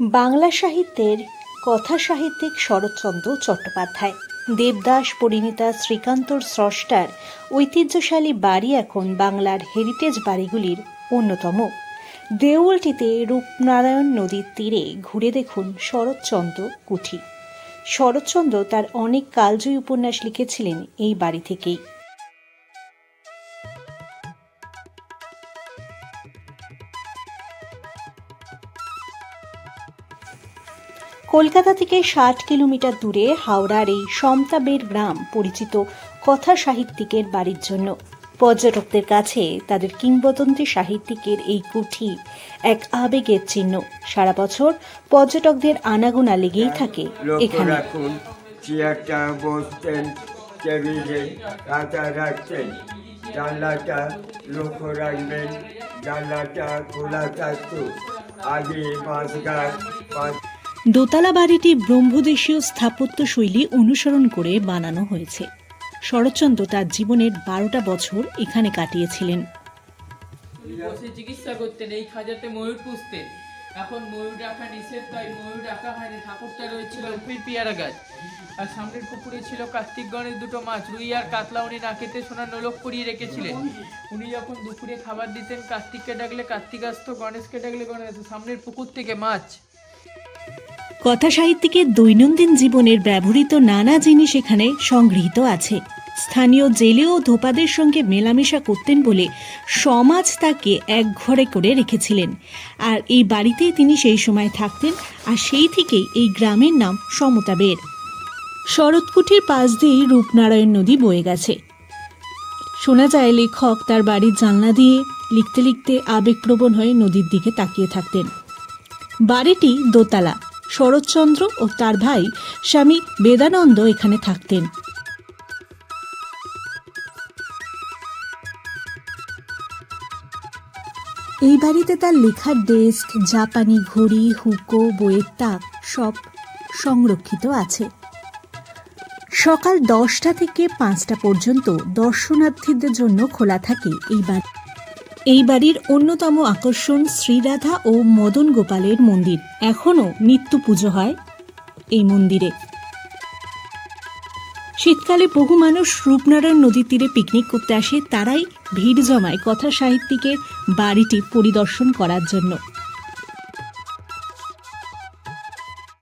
বাংলা সাহিত্যের কথা সাহিত্যিক শরৎচন্দ্র চট্টোপাধ্যায়। দেবদাস পরিণীতা শ্রীকান্তর স্রষ্টার ঐতিহ্যশালী বাড়ি এখন বাংলার হেরিটেজ বাড়িগুলির অন্যতম। দেউলটিতে রূপনারায়ণ নদীর তীরে ঘুরে দেখুন শরৎচন্দ্র কুঠি। শরৎচন্দ্র তার অনেক কালজয়ী উপন্যাস লিখেছিলেন এই বাড়ি থেকেই। কলকাতা থেকে ষাট কিলোমিটার দূরে হাওড়ার এই সমতাবের গ্রাম পরিচিত কথা সাহিত্যিকের বাড়ির জন্য। পর্যটকদের কাছে তাদের কিংবদন্তি সাহিত্যিকের এই কুঠি এক আবেগের চিহ্ন। সারা বছর পর্যটকদের আনাগোনা লেগেই থাকে এখানে। রাখুন চেয়ারটা বসতেন টেবিলে কাঁচা রাখতেন। জানলাটা লক্ষ্য রাখবেন জানলাটা খোলা থাকতো। আগে বাঁশ গাছ দোতলা বাড়িটি ব্রহ্মদেশীয় স্থাপত্য শৈলী অনুসরণ করে বানানো হয়েছে। শরৎচন্দ্র তার জীবনের বারোটা বছর এখানে কাটিয়েছিলেন। চিকিৎসা করতেন, এই খাজাতে ময়ূর পুষতেন। এখন ময়ূর রাখা নিষেধ, তাই ময়ূর রাখা হয়নি। ঠাকুরটা রয়েছিল পেয়ারা গাছ। আর সামনের পুকুরে ছিল কার্তিক গণেশ দুটো মাছ। রুই আর কাতলা উনি নাকেতে সোনা নোলক করিয়ে রেখেছিলেন। উনি যখন দুপুরে খাবার দিতেন, কার্তিককে ডাকলে কার্তিক আসতো গণেশকে ডাকলে গণেশ। সামনের পুকুর থেকে মাছ। কথা সাহিত্যিকের দৈনন্দিন জীবনের ব্যবহৃত নানা জিনিস এখানে সংগৃহীত আছে। স্থানীয় জেলে ও ধোপাদের সঙ্গে মেলামেশা করতেন বলে সমাজ তাকে এক ঘরে করে রেখেছিলেন। আর এই বাড়িতেই তিনি সেই সময় থাকতেন আর সেই থেকেই এই গ্রামের নাম সমতাবের শরৎকুঠির পাশ দিয়েই রূপনারায়ণ নদী বয়ে গেছে। শোনা যায় লেখক তার বাড়ির জানলা দিয়ে লিখতে লিখতে আবেগপ্রবণ হয়ে নদীর দিকে তাকিয়ে থাকতেন। বাড়িটি দোতলা। শরৎচন্দ্র ও তার ভাই স্বামী বেদানন্দ এখানে থাকতেন। এই বাড়িতে তার লেখার ডেস্ক, জাপানি ঘড়ি, হুকো, বইয়ের তাক সব সংরক্ষিত আছে। সকাল দশটা থেকে পাঁচটা পর্যন্ত দর্শনার্থীদের জন্য খোলা থাকে এই বাড়ি। এই বাড়ির অন্যতম আকর্ষণ শ্রীরাধা ও মদন গোপালের মন্দির। এখনও নিত্য পুজো হয় এই মন্দিরে। শীতকালে বহু মানুষ রূপনারায়ণ নদীর তীরে পিকনিক করতে আসে, তারাই ভিড় জমায় কথা সাহিত্যিকের বাড়িটি পরিদর্শন করার জন্য।